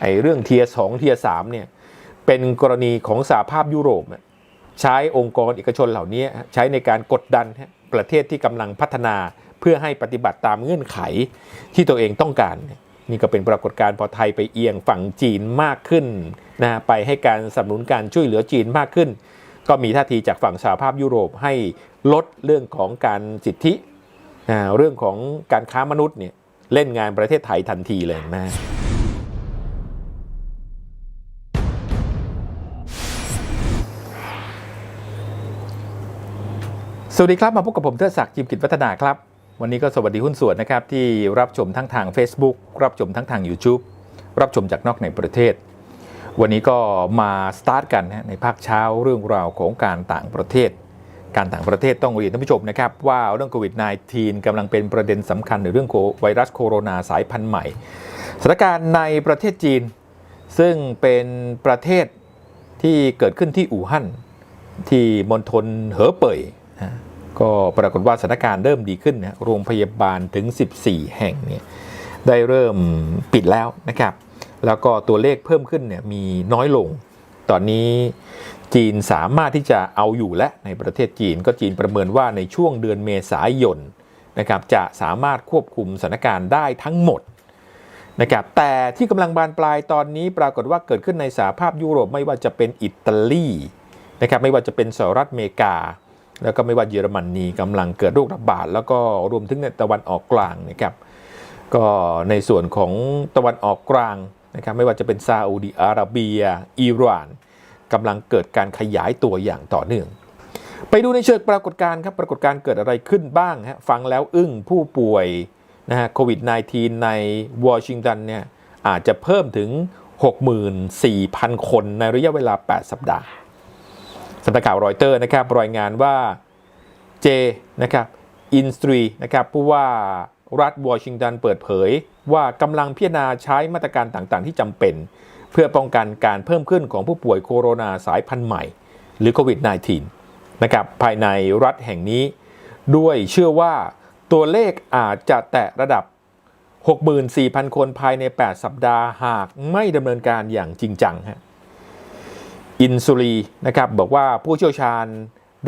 ไอ้เรื่องเทียสองเทียสามเนี่ยเป็นกรณีของสหภาพยุโรปใช้องค์กรเอกชนเหล่านี้ใช้ในการกดดันประเทศที่กำลังพัฒนาเพื่อให้ปฏิบัติตามเงื่อนไขที่ตัวเองต้องการ นี่ก็เป็นปรากฏการณ์พอไทยไปเอียงฝั่งจีนมากขึ้นนะไปให้การสนับสนุนการช่วยเหลือจีนมากขึ้น ก็มีท่าทีจากฝั่งสหภาพยุโรปให้ลดเรื่องของการสิทธิเรื่องของการค้ามนุษย์เนี่ยเล่นงานประเทศไทยทันทีเลยนะ สวัสดีครับ มาพบกับผมเทิดศักดิ์จิมกิจวัฒนาครับ วันนี้ก็สวัสดีหุ้นส่วนนะครับ ที่รับชมทั้งทาง Facebook รับชมทั้งทาง YouTube รับชมจากนอกในประเทศ วันนี้ก็มาสตาร์ทกันนะในภาคเช้าเรื่องราวของการต่างประเทศ การต่างประเทศต้องเรียนท่านผู้ชมนะครับ ว่าเรื่องโควิด -19 กำลังเป็นประเด็นสำคัญในเรื่องไวรัสโคโรนาสายพันธุ์ใหม่สถานการณ์ในประเทศจีน ซึ่งเป็นประเทศที่เกิดขึ้นที่อู่ฮั่นที่มณฑลเหอเป่ย ก็ปรากฏว่าสถานการณ์เริ่มดีขึ้นนะโรงพยาบาลถึง 14 แห่งเนี่ยได้เริ่มปิดแล้วนะครับ แล้วก็ตัวเลขเพิ่มขึ้นเนี่ยมีน้อยลง ตอนนี้จีนสามารถที่จะเอาอยู่และในประเทศจีนก็จีนประเมินว่าในช่วงเดือนเมษายนนะครับจะสามารถควบคุมสถานการณ์ได้ทั้งหมดนะครับแต่ที่กำลังบานปลายตอนนี้ปรากฏว่าเกิดขึ้นในสหภาพยุโรปไม่ว่าจะเป็นอิตาลีนะครับไม่ว่าจะเป็นสหรัฐอเมริกา แล้วก็ไม่ว่าเยอรมนีกำลังเกิดโรคระบาดแล้วก็รวมถึงในตะวันออกกลางนะครับก็ในส่วนของตะวันออกกลางนะครับไม่ว่าจะเป็นซาอุดิอาระเบีย อิหร่านกำลังเกิดการขยายตัวอย่างต่อเนื่อง ไปดูในเชิงปรากฏการณ์ครับปรากฏการณ์เกิดอะไรขึ้นบ้างฮะฟังแล้วอึ้งผู้ป่วยนะฮะโควิด -19 ในวอชิงตันเนี่ยอาจจะเพิ่มถึง 64,000 คนในระยะเวลา 8 สัปดาห์ สำนักข่าวรอยเตอร์นะครับรายงานว่าเจนะครับอินสตรีนะครับผู้ว่ารัฐวอชิงตันเปิดเผย ว่ากำลังพิจารณาใช้มาตรการต่างๆ ที่จำเป็น เพื่อป้องกันการเพิ่มขึ้นของผู้ป่วยโคโรนาสายพันธุ์ใหม่ หรือโควิด -19 นะครับภายในรัฐแห่งนี้ ด้วยเชื่อว่าตัวเลขอาจจะแตะระดับ 64,000 คนภายใน 8 สัปดาห์หากไม่ดำเนินการอย่างจริงจังฮะ อินซูลีนะครับบอกว่าผู้เชี่ยวชาญ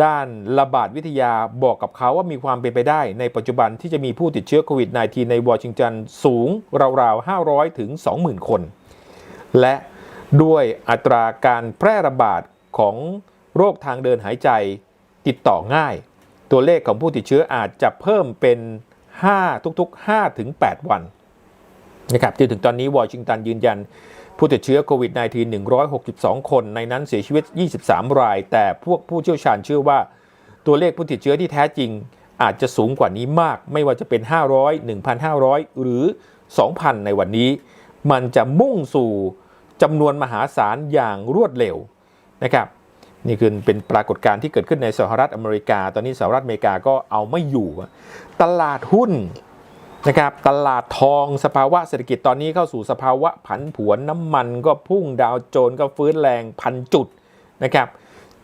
ด้านระบาดวิทยาบอกกับเขาว่ามีความเป็นไปได้ ในปัจจุบันที่จะมีผู้ติดเชื้อโควิด -19 ในวอชิงตันสูงราวๆ 500 ถึง 20,000 คน และด้วยอัตราการแพร่ระบาดของโรคทางเดินหายใจติดต่อง่าย ตัวเลขของผู้ติดเชื้ออาจจะเพิ่มเป็น 5 ทุกๆ 5 ถึง 8 วันนะครับจนถึงตอนนี้วอชิงตันยืนยัน ผู้ติดเชื้อโควิด -19 162 คนในนั้นเสียชีวิต 23 ราย แต่พวกผู้เชี่ยวชาญเชื่อว่า ตัวเลขผู้ติดเชื้อที่แท้จริง อาจจะสูงกว่านี้มาก ไม่ว่าจะเป็น 500 1,500 หรือ 2,000 ในวันนี้ มันจะมุ่งสู่จำนวนมหาศาลอย่างรวดเร็วนะครับนี่คือเป็นปรากฏการณ์ที่เกิดขึ้นในสหรัฐอเมริกา ตอนนี้สหรัฐอเมริกาก็เอาไม่อยู่ ตลาดหุ้น นะครับตลาดทองสภาวะเศรษฐกิจตอนนี้เข้าสู่สภาวะผันผวนน้ำมันก็พุ่งดาวโจนส์ก็ฟื้นแรงพันจุดนะครับ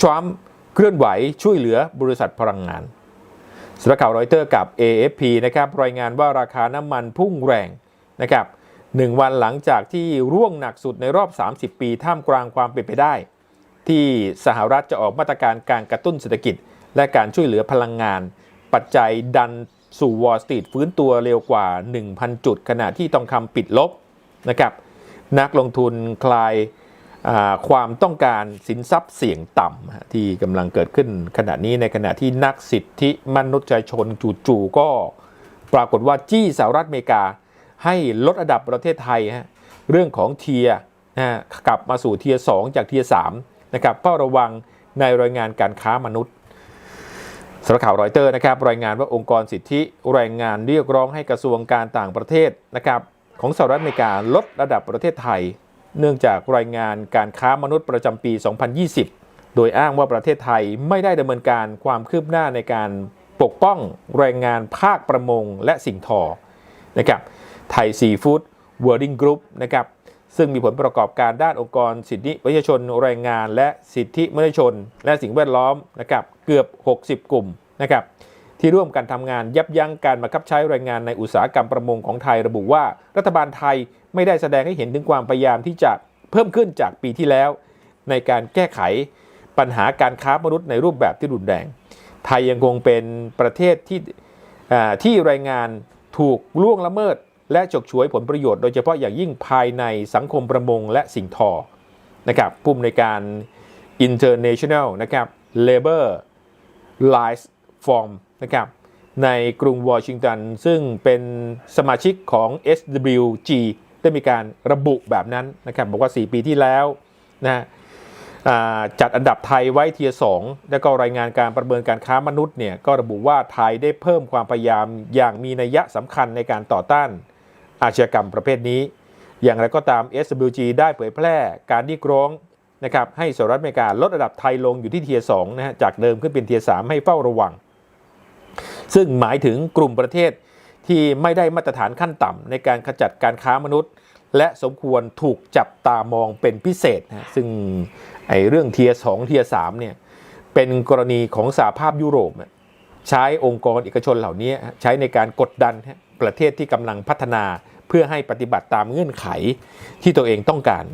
ทรัมป์เคลื่อนไหวช่วยเหลือบริษัทพลังงานสำนักข่าวรอยเตอร์กับ AFP นะครับรายงานว่าราคาน้ำมันพุ่งแรงนะครับหนึ่งวันหลังจากที่ร่วงหนักสุดในรอบ 30 ปีท่ามกลางความเป็นไปได้ ที่สหรัฐจะออกมาตรการการกระตุ้นเศรษฐกิจ และการช่วยเหลือพลังงาน ปัจจัยดัน สู่วอลสตรีทฟื้นตัวเร็วกว่า 1,000 จุด ขณะที่ทองคำปิดลบนะครับนักลงทุนคลายความต้องการสินทรัพย์เสี่ยงต่ำที่กำลังเกิดขึ้นขณะนี้ในขณะที่นักสิทธิมนุษยชนจู่ๆก็ปรากฏว่าจี้สหรัฐอเมริกา ให้ลดระดับประเทศไทยฮะเรื่องของเทียนะฮะกลับมาสู่เทีย 2 จากเทีย 3 นะครับเฝ้าระวังในรายงานการค้ามนุษย์ สำนักข่าวรอยเตอร์นะครับรายงานว่าองค์กรสิทธิแรงงานเรียกร้องให้กระทรวงการต่างประเทศนะครับของสหรัฐอเมริกาลดระดับประเทศไทย เนื่องจากรายงานการค้ามนุษย์ประจำปี 2020 โดยอ้างว่าประเทศไทยไม่ได้ดำเนินการความคืบหน้าในการปกป้องแรงงานภาคประมงและสิ่งทอนะครับไทยซีฟู้ดเวิร์ดิงกรุ๊ปนะครับ ซึ่งมีผลประกอบการด้านองค์กร สิทธิมนุษยชนแรงงาน และสิทธิมนุษยชน และสิ่งแวดล้อมนะครับเกือบ 60 กลุ่มนะครับที่ร่วมกันทำงานยับยั้งการบังคับใช้แรงงานในอุตสาหกรรมประมงของไทยระบุว่า รัฐบาลไทยไม่ได้แสดงให้เห็นถึงความพยายามที่จะเพิ่มขึ้นจากปีที่แล้ว ในการแก้ไขปัญหาการค้ามนุษย์ในรูปแบบที่รุนแรง ไทยยังคงเป็นประเทศที่ที่รายงานถูกล่วงละเมิด และฉกฉวยผลประโยชน์โดยเฉพาะอย่างยิ่งภายในสังคมประมงและสิ่งทอนะครับผู้อำนวยการ International นะครับ Labor Rights form นะครับในกรุงวอชิงตัน ซึ่งเป็นสมาชิกของ SWG ได้มีการระบุแบบนั้นนะครับบอกว่า 4 ปีที่แล้วนะจัดอันดับไทยไว้เทียสองแล้วก็รายงานการประเมินการค้ามนุษย์เนี่ยก็ระบุว่าไทยได้เพิ่มความพยายามอย่างมีนัยสำคัญในการต่อต้าน อาชญากรรมประเภทนี้ อย่างไรก็ตาม SWG ได้เผยแพร่การเรียกร้องนะครับให้สหรัฐอเมริกาลดระดับไทยลงอยู่ที่เทียสองนะฮะจากเดิมขึ้นเป็นเทียสามให้เฝ้าระวัง ซึ่งหมายถึงกลุ่มประเทศที่ไม่ได้มาตรฐานขั้นต่ำในการขจัดการค้ามนุษย์ และสมควรถูกจับตามองเป็นพิเศษนะซึ่งไอ้เรื่องเทียสองเทียสามเนี่ยเป็นกรณีของสหภาพยุโรป ใช้องค์กรเอกชนเหล่านี้ใช้ในการกดดันประเทศที่กำลังพัฒนา เพื่อให้ปฏิบัติตามเงื่อนไขที่ตัวเองต้องการ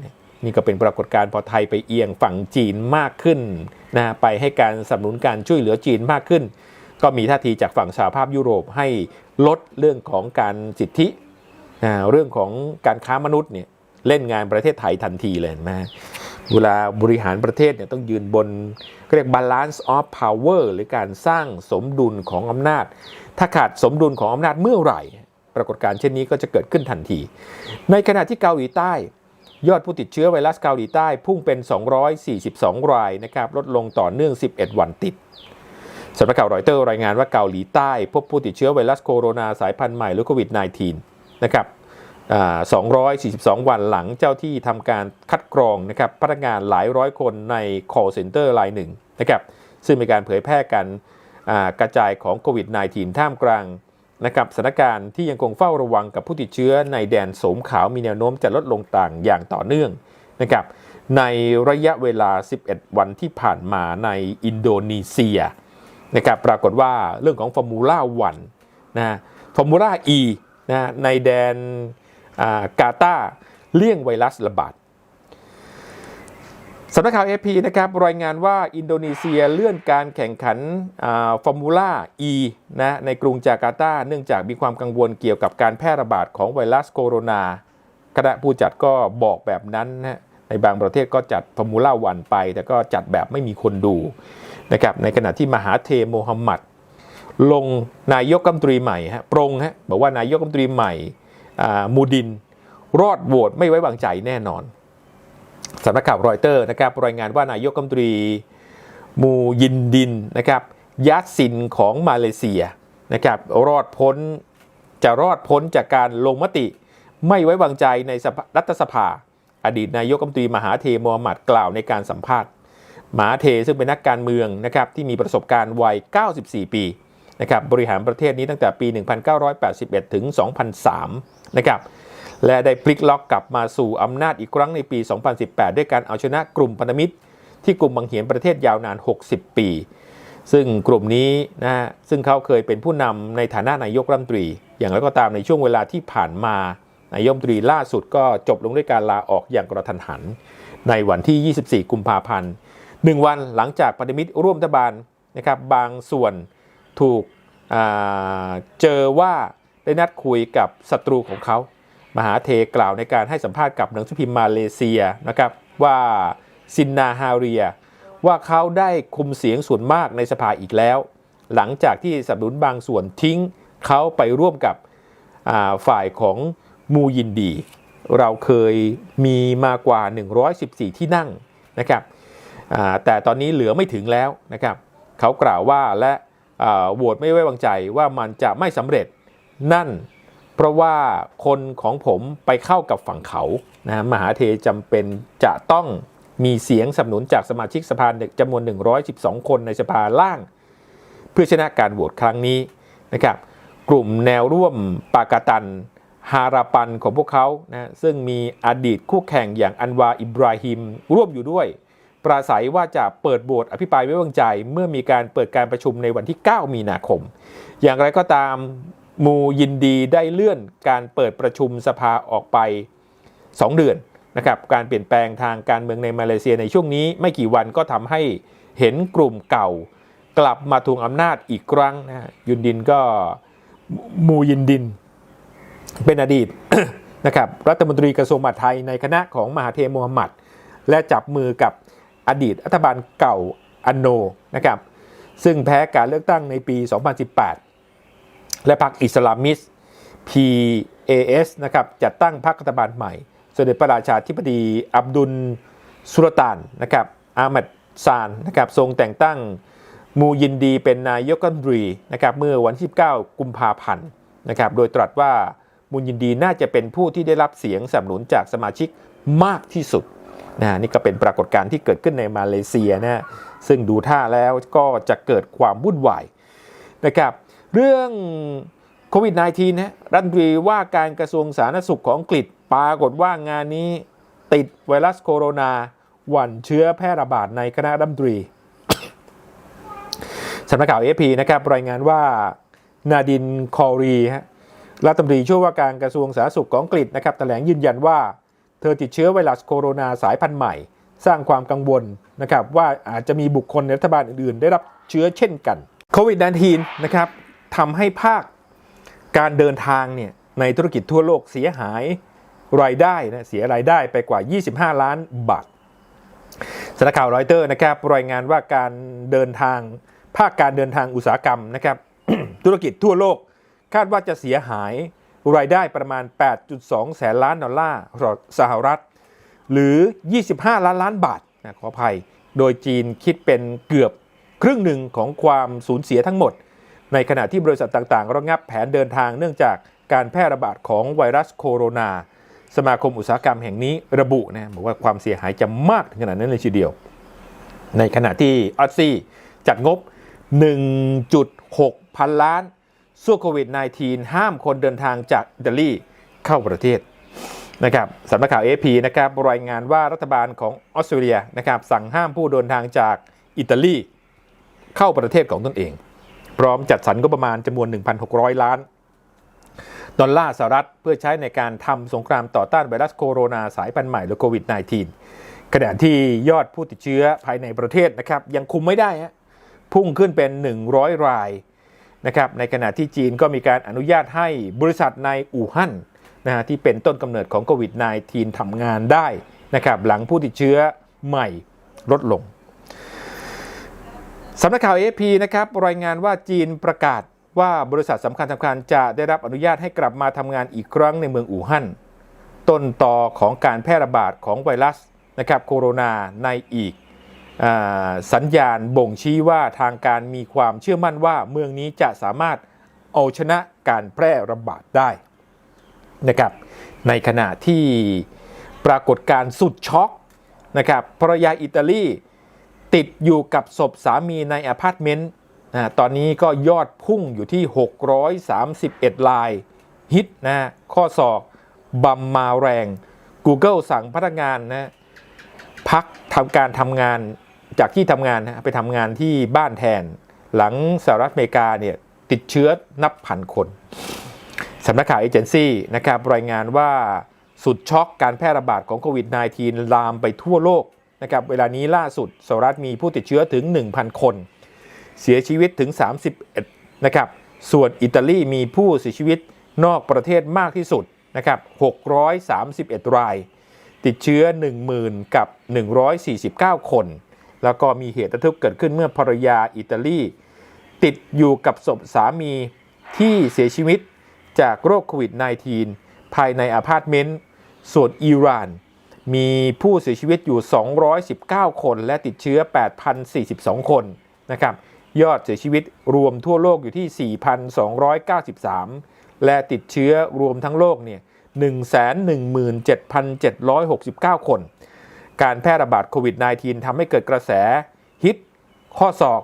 นี่ก็เป็นปรากฏการณ์พอไทยไปเอียงฝั่งจีนมากขึ้นนะไปให้การสนับสนุนการช่วยเหลือจีนมากขึ้น ก็มีท่าทีจากฝั่งสหภาพยุโรปให้ลดเรื่องของการสิทธิเรื่องของการค้ามนุษย์เนี่ยเล่นงานประเทศไทยทันทีเลยเห็นไหมเวลาบริหารประเทศเนี่ยต้องยืนบนเขาเรียก balance of power หรือการสร้างสมดุลของอำนาจ ถ้าขาดสมดุลของอำนาจเมื่อไหร่ ปรากฏการณ์เช่นนี้ก็จะเกิดขึ้นทันที ในขณะที่เกาหลีใต้ ยอดผู้ติดเชื้อไวรัสเกาหลีใต้พุ่งเป็น 242 รายนะครับลดลงต่อเนื่อง 11 วันติดสำนักข่าวรอยเตอร์รายงานว่าเกาหลีใต้พบผู้ติดเชื้อไวรัสโคโรนาสายพันธุ์ใหม่หรือโควิด -19 นะครับ242 วันหลังเจ้าที่ทำการคัดกรองนะครับพนักงานหลายร้อยคนใน call center รายหนึ่งนะครับซึ่งมีการเผยแพร่กันกระจายของโควิด -19 ท่ามกลาง นะครับสถานการณ์ที่ยังคงเฝ้าระวังกับผู้ติดเชื้อในแดนโสมขาวมีแนวโน้มจะลดลงต่างอย่างต่อเนื่องนะครับในระยะเวลา 11 วันที่ผ่านมาในอินโดนีเซียนะครับปรากฏว่าเรื่องของฟอร์มูล่าวันนะฟอร์มูล่าอีนะในแดนกาตาเลี่ยงไวรัสระบาด สำนักข่าว AP นะครับรายงานว่าอินโดนีเซียเลื่อนการแข่งขันฟอร์มูล่าอีนะในกรุงจาการ์ตา เนื่องจากมีความกังวลเกี่ยวกับการแพร่ระบาดของไวรัสโคโรนาคณะผู้จัดก็บอกแบบนั้นนะในบางประเทศก็จัดฟอร์มูล่าวันไป แต่ก็จัดแบบไม่มีคนดูนะครับในขณะที่มหาเทโมฮัมหมัดลงนายกรัฐมนตรีใหม่ฮะปรงฮะบอกว่านายกรัฐมนตรีใหม่อ่ามูดิน รอดโหวตไม่ไว้วางใจแน่นอน สำนักข่าวรอยเตอร์นะครับรายงานว่านายกรัฐมนตรีมูยินดินนะครับยัสซินของมาเลเซียนะครับรอดพ้นจะรอดพ้นจากการลงมติ ไม่ไว้วางใจในรัฐสภา อดีตนายกรัฐมนตรีมหาเทมฮัมหมัดกล่าวในการสัมภาษณ์มหาเทซึ่งเป็นนักการเมืองนะครับที่มีประสบการณ์วัย 94 ปีนะครับบริหารประเทศนี้ตั้งแต่ปี 1981 ถึง 2003 นะครับ และได้พลิกล็อกกลับมาสู่อำนาจอีกครั้งในปี 2018 ด้วยการเอาชนะกลุ่มพันธมิตร ที่กลุ่มบังเหียนประเทศยาวนาน 60 ปี ซึ่งกลุ่มนี้นะฮะซึ่งเขาเคยเป็นผู้นำในฐานะนายกรัฐมนตรี อย่างไรก็ตามในช่วงเวลาที่ผ่านมานายกรัฐมนตรีล่าสุดก็จบลงด้วยการลาออกอย่างกระทันหัน ในวันที่ 24 กุมภาพันธ์หนึ่งวันหลังจากพันธมิตรร่วมรัฐบาลนะครับบางส่วนถูกเจอว่าได้นัดคุยกับศัตรูของเขา มหาเทกล่าวในการให้สัมภาษณ์กับหนังสือพิมพ์มาเลเซียนะครับว่าซินนาฮาเรีย ว่าเขาได้คุมเสียงส่วนมากในสภาอีกแล้ว หลังจากที่สนับสนุนบางส่วนทิ้งเขาไปร่วมกับฝ่ายของมูยินดี เราเคยมีมากว่า 114 ที่นั่งนะครับแต่ตอนนี้เหลือไม่ถึงแล้วนะครับเขากล่าวว่าและโหวตไม่ไว้วางใจว่ามันจะไม่สำเร็จนั่น เพราะว่าคนของผมไปเข้ากับฝั่งเขานะมหาเทจำเป็นจะต้องมีเสียงสนับสนุนจากสมาชิกสภาจำนวน 112 คนในสภาล่าง เพื่อชนะการโหวตครั้งนี้นะครับ กลุ่มแนวร่วมปากาตันฮาราปันของพวกเขานะซึ่งมีอดีตคู่แข่งอย่างอันวาอิบราฮิมร่วมอยู่ด้วย ปราศัยว่าจะเปิดโหวตอภิปรายไว้วางใจ เมื่อมีการเปิดการประชุมในวันที่ 9 มีนาคม อย่างไรก็ตาม มูยินดีได้เลื่อนการเปิดประชุมสภาออกไป 2 เดือนนะครับการเปลี่ยนแปลงทางการเมืองในมาเลเซียในช่วงนี้ไม่กี่วันก็ทำให้เห็นกลุ่มเก่ากลับมาทวงอำนาจอีกครั้งนะยุนดินก็มูยินดิน เป็นอดีตนะครับรัฐมนตรีกระทรวงมหาดไทยในคณะของมหาเทโมฮัมหมัด และจับมือกับอดีตรัฐบาลเก่าอันโนนะครับซึ่งแพ้การเลือกตั้งในปี 2018 และพรรคอิสลามิส PAS นะครับจัดตั้งพรรครัฐบาลใหม่สด็จพระราชาธิบดีอับดุลสุลต่านนะครับอามัดซานนะครับทรงแต่งตั้งมูยินดีเป็นนายกรัฐมนตรีนะครับเมื่อวันที่ 9 กุมภาพันธ์นะครับโดยตรัสว่ามูยินดีน่าจะเป็นผู้ที่ได้รับเสียงสนับสนุนจากสมาชิกมากที่สุดนะนี่ก็เป็นปรากฏการณ์ที่เกิดขึ้นในมาเลเซียนะซึ่งดูท่าแล้วก็จะเกิดความวุ่นวายนะครับ เรื่องโควิด -19 นะรัฐมนตรีว่าการกระทรวงสาธารณสุขของอังกฤษปรากฏว่างานนี้ติดไวรัสโคโรนา หวั่นเชื้อแพร่ระบาดในคณะรัฐมนตรีสำนักข่าวเอพีนะครับรายงานว่านาดินคอรีฮะรัฐมนตรีช่วยว่าการกระทรวงสาธารณสุขของอังกฤษนะครับแถลงยืนยันว่า เธอติดเชื้อไวรัสโคโรนาสายพันธุ์ใหม่ สร้างความกังวลนะครับว่าอาจจะมีบุคคลในรัฐบาลอื่นๆ ได้รับเชื้อเช่นกันโควิด -19 นะครับ ทำให้ภาคการเดินทางเนี่ยในธุรกิจทั่วโลกเสียหายรายได้นะเสียรายได้ไปกว่า 25 ล้านบาทสำนักข่าวรอยเตอร์นะครับรายงานว่าการเดินทาง ภาคการเดินทางอุตสาหกรรมนะครับ ธุรกิจทั่วโลกคาดว่าจะเสียหายรายได้ประมาณ 8.2 แสนล้านดอลลาร์สหรัฐ หรือ 25 ล้านล้านบาทนะขออภัย โดยจีนคิดเป็นเกือบครึ่งหนึ่งของความสูญเสียทั้งหมด ในขณะที่บริษัทต่างๆ ระงับแผนเดินทางเนื่องจากการแพร่ระบาดของไวรัสโคโรนา สมาคมอุตสาหกรรมแห่งนี้ระบุนะบอกว่าความเสียหายจะมากถึงขนาดนั้นเลยทีเดียว ในขณะที่ออสซี่จัดงบ 1.6 พันล้านสู้โควิด -19 ห้ามคนเดินทางจากอิตาลีเข้าประเทศนะครับสำนักข่าว AP นะครับรายงานว่ารัฐบาลของออสเตรเลียนะครับสั่งห้ามผู้เดินทางจากอิตาลีเข้าประเทศของตนเอง พร้อมจัดสรรก็ประมาณจำนวน 1,600 ล้าน ดอลลาร์สหรัฐเพื่อใช้ในการทำสงครามต่อต้านไวรัสโคโรนาสายพันธุ์ใหม่หรือโควิด -19 ขณะที่ยอดผู้ติดเชื้อภายในประเทศนะครับยังคุมไม่ได้ฮะพุ่งขึ้นเป็น 100 รายนะครับในขณะที่จีนก็มีการอนุญาตให้บริษัทในอู่ฮั่นนะฮะที่เป็นต้นกำเนิดของโควิด -19 ทำงานได้นะครับหลังผู้ติดเชื้อใหม่ลดลง สำนักข่าว AFP นะครับรายงานว่าจีนประกาศว่าบริษัทสำคัญสำคัญจะได้รับอนุญาตให้กลับมาทำงานอีกครั้งในเมืองอู่ฮั่นต้นต่อของการแพร่ระบาดของไวรัสนะครับโคโรนาในอีกอสัญญาณบ่งชี้ว่าทางการมีความเชื่อมั่นว่าเมืองนี้จะสามารถเอาชนะการแพร่ระบาดได้นะครับในขณะที่ปรากฏการณ์สุดช็อกนะครับภรรยาอิตาลี ติดอยู่กับศพสามีในอพาร์ตเมนต์นะตอนนี้ก็ยอดพุ่งอยู่ที่ 631 ลายฮิตนะข้อศอกบัมมาแรง Google สั่งพนักงานนะพักทำการทำงานจากที่ทำงานนะไปทำงานที่บ้านแทน หลังสหรัฐอเมริกาเนี่ยติดเชื้อนับพันคนสำนักข่าวเอเจนซี่นะครับรายงานว่าสุดช็อกการแพร่ระบาดของโควิด -19 ลามไปทั่วโลก นะครับเวลานี้ล่าสุดสหรัฐมีผู้ติดเชื้อถึง 1,000 คน เสียชีวิตถึง 31นะครับส่วนอิตาลีมีผู้เสียชีวิตนอกประเทศมากที่สุดนะครับ631 ราย ติดเชื้อ 10,000 กับ 149 คน แล้วก็มีเหตุระทึกเกิดขึ้นเมื่อภรรยาอิตาลีติดอยู่กับศพสามีที่เสียชีวิตจากโรคโควิด -19 ภายในอพาร์ตเมนต์ ส่วนอิหร่าน มีผู้เสียชีวิตอยู่ 219 คน และติดเชื้อ 8,042 คนนะครับ ยอดเสียชีวิตรวมทั่วโลกอยู่ที่ 4,293 และติดเชื้อรวมทั้งโลกเนี่ย 117,769 คน การแพร่ระบาดโควิด -19 ทำให้เกิดกระแสฮิต ข้อศอก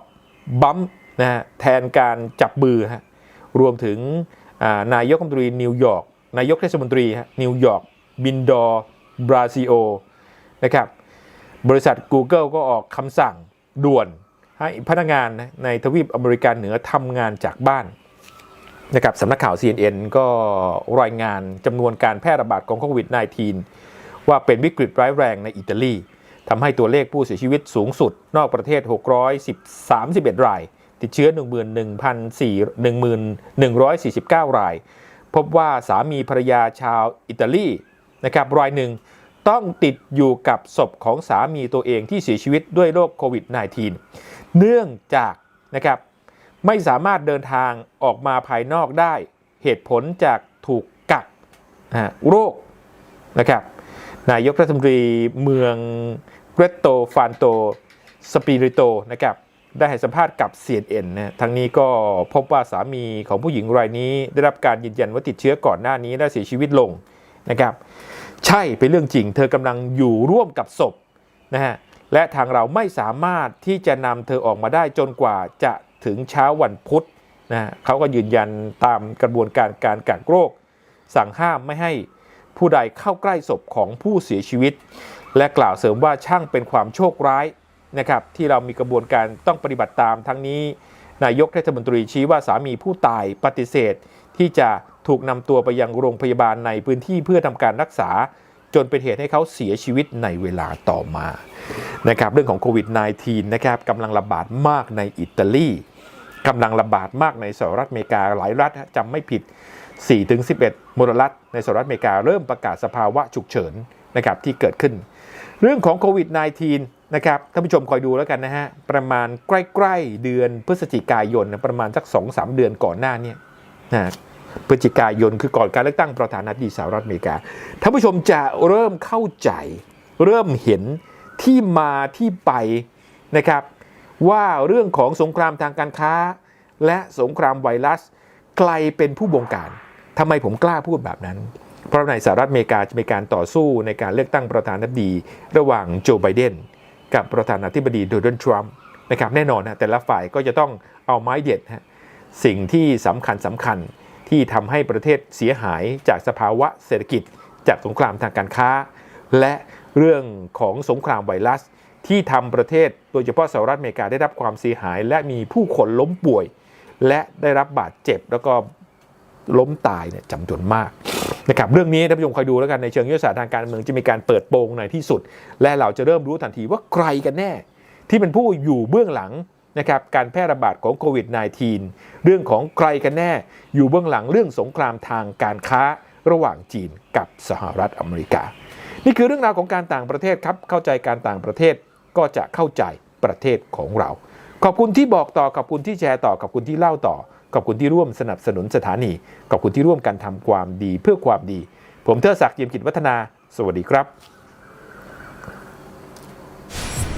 บัมนะฮะแทนการจับมือฮะรวมถึงนายกรัฐมนตรีนิวยอร์ก นายกเทศมนตรีฮะนิวยอร์ก บินดอร์ บราซิโอนะครับ บริษัท Google ก็ออกคำสั่งด่วนให้พนักงานในทวีปอเมริกาเหนือทำงานจากบ้านนะครับสำนักข่าว CNN ก็รายงานจำนวนการแพร่ระบาดของโควิด -19 ว่าเป็นวิกฤตร้ายแรงในอิตาลีทำให้ตัวเลขผู้เสียชีวิตสูงสุด นอกประเทศ 631 ราย ติดเชื้อ 11,149 ราย พบว่าสามีภรรยาชาวอิตาลี นะครับรายหนึ่งต้องติดอยู่กับศพของสามีตัวเองที่เสียชีวิตด้วยโรคโควิด -19 เนื่องจากนะครับไม่สามารถเดินทางออกมาภายนอกได้ เหตุผลจากถูกกักโรคนะครับนายกรัฐมนตรีเมืองเกรโตฟานโตสปิริโตนะครับได้ให้สัมภาษณ์กับ CNN นะทั้งนี้ก็พบว่าสามีของผู้หญิงรายนี้ได้รับการยืนยันว่าติดเชื้อก่อนหน้านี้และเสียชีวิตลง นะครับ ใช่เป็นเรื่องจริง เธอกำลังอยู่ร่วมกับศพนะฮะและทางเราไม่สามารถที่จะนำเธอออกมาได้จนกว่าจะถึงเช้าวันพุธนะฮะเขาก็ยืนยันตามกระบวนการการกักโรค สั่งห้ามไม่ให้ผู้ใดเข้าใกล้ศพของผู้เสียชีวิต และกล่าวเสริมว่าช่างเป็นความโชคร้ายนะครับที่เรามีกระบวนการต้องปฏิบัติตามทั้งนี้ นายกเทศมนตรีชี้ว่าสามีผู้ตายปฏิเสธที่จะ ถูกนำตัวไปยังโรงพยาบาลในพื้นที่เพื่อทำการรักษา จนเป็นเหตุให้เขาเสียชีวิตในเวลาต่อมานะครับเรื่องของโควิด -19 นะครับกำลังระบาดมากในอิตาลีกำลังระบาดมากในสหรัฐอเมริกาหลายรัฐจำไม่ผิด 4-11มลรัฐในสหรัฐอเมริกาเริ่มประกาศสภาวะฉุกเฉินนะครับที่เกิดขึ้น เรื่องของโควิด -19 นะครับท่านผู้ชมคอยดูแล้วกันนะฮะ ประมาณใกล้ ๆ เดือนพฤศจิกายน ประมาณสัก 2-3 เดือนก่อนหน้านี้นะ พฤศจิกายนคือก่อนการเลือกตั้งประธานาธิบดีสหรัฐอเมริกาท่านผู้ชมจะเริ่มเข้าใจ เริ่มเห็นที่มาที่ไปนะครับ ว่าเรื่องของสงครามทางการค้า และสงครามไวรัสใครเป็นผู้บงการทำไมผมกล้าพูดแบบนั้น เพราะในสหรัฐอเมริกาจะมีการต่อสู้ในการเลือกตั้งประธานาธิบดี ระหว่างโจไบเดนกับประธานาธิบดีโดนัลด์ทรัมป์นะครับแน่นอนนะแต่ละฝ่ายก็จะต้องเอาไม้เด็ดฮะสิ่งที่สำคัญสำคัญ ที่ทำให้ประเทศเสียหายจากสภาวะเศรษฐกิจ จากสงครามทางการค้า และเรื่องของสงครามไวรัส ที่ทำประเทศโดยเฉพาะสหรัฐอเมริกาได้รับความเสียหาย และมีผู้คนล้มป่วย และได้รับบาดเจ็บแล้วก็ล้มตายเนี่ยจำนวนมากนะครับเรื่องนี้ท่านผู้ชมคอยดูแล้วกันในเชิงยุทธศาสตร์ทางการเมืองจะมีการเปิดโปงในที่สุด และเราจะเริ่มรู้ทันทีว่าใครกันแน่ ที่เป็นผู้อยู่เบื้องหลัง นะครับการแพร่ระบาดของโควิด -19 เรื่องของใครกันแน่อยู่เบื้องหลังเรื่องสงครามทางการค้าระหว่างจีนกับสหรัฐอเมริกา นี่คือเรื่องราวของการต่างประเทศครับเข้าใจการต่างประเทศก็จะเข้าใจประเทศของเรา ขอบคุณที่บอกต่อขอบคุณที่แชร์ต่อขอบคุณที่เล่าต่อขอบคุณที่ร่วมสนับสนุนสถานีขอบคุณที่ร่วมกันทำความดีเพื่อความดี ผมเทอศักดิ์เยี่ยมกิจวัฒนา สวัสดีครับ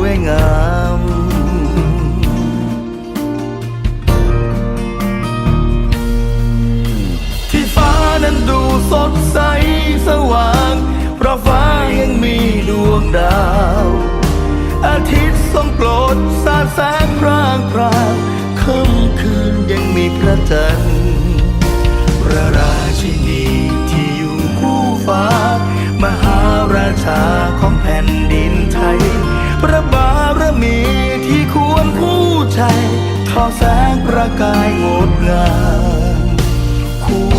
ไม่ส ระบารมีที่ควรคู่ใจทอแสงประประกายงดงามคู่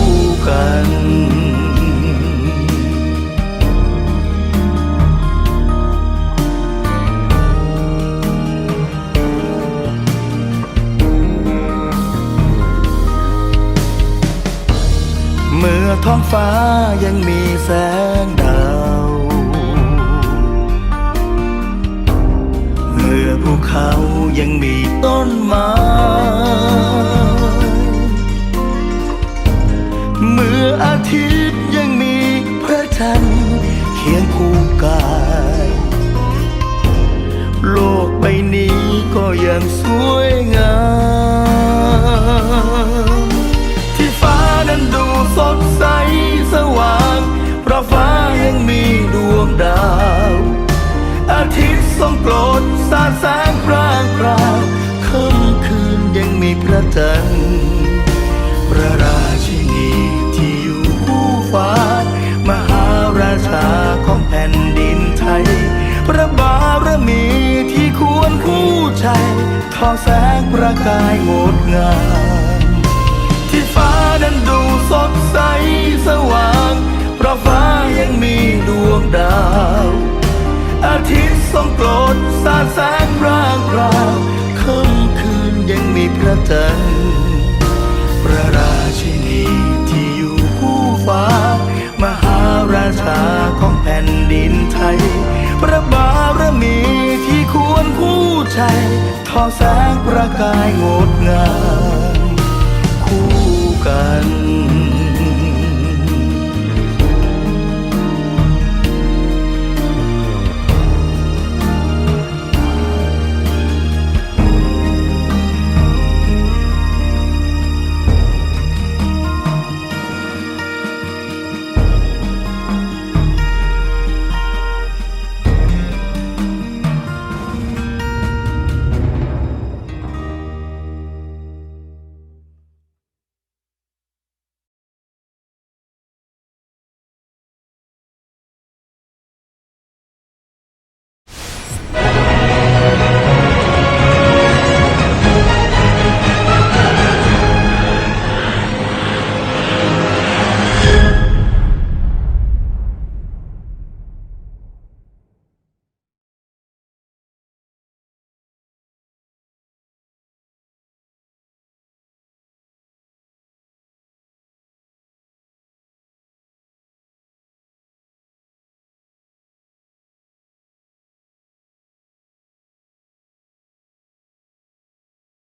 กันเมื่อท้องฟ้ายังมีแสง เขายังมีต้นไม้เมื่ออาทิตย์ยังมีพระจันทร์เคียงคู่กาย โลกใบนี้ก็ยังสวยงาม ที่ฟ้านั้นดูสดใสสว่าง เพราะฟ้ายังมีดวงดาว อาทิตย์ทรงโปรดสาดแสง จันทร์พระราชินีที่อยู่คู่ฟ้ามหาราชาของแผ่นดินไทย พระบารมีที่ควรคู่ใจทอแสงประกายงดงามที่ฟ้านั้นดูสดใสสว่างเพราะฟ้ายังมีดวงดาว อาทิตย์ทรงโปรดสาดแสงร่างราวค่ำคืนยังมีพระจันทร์ ทอแสงประกายงดงามคู่กัน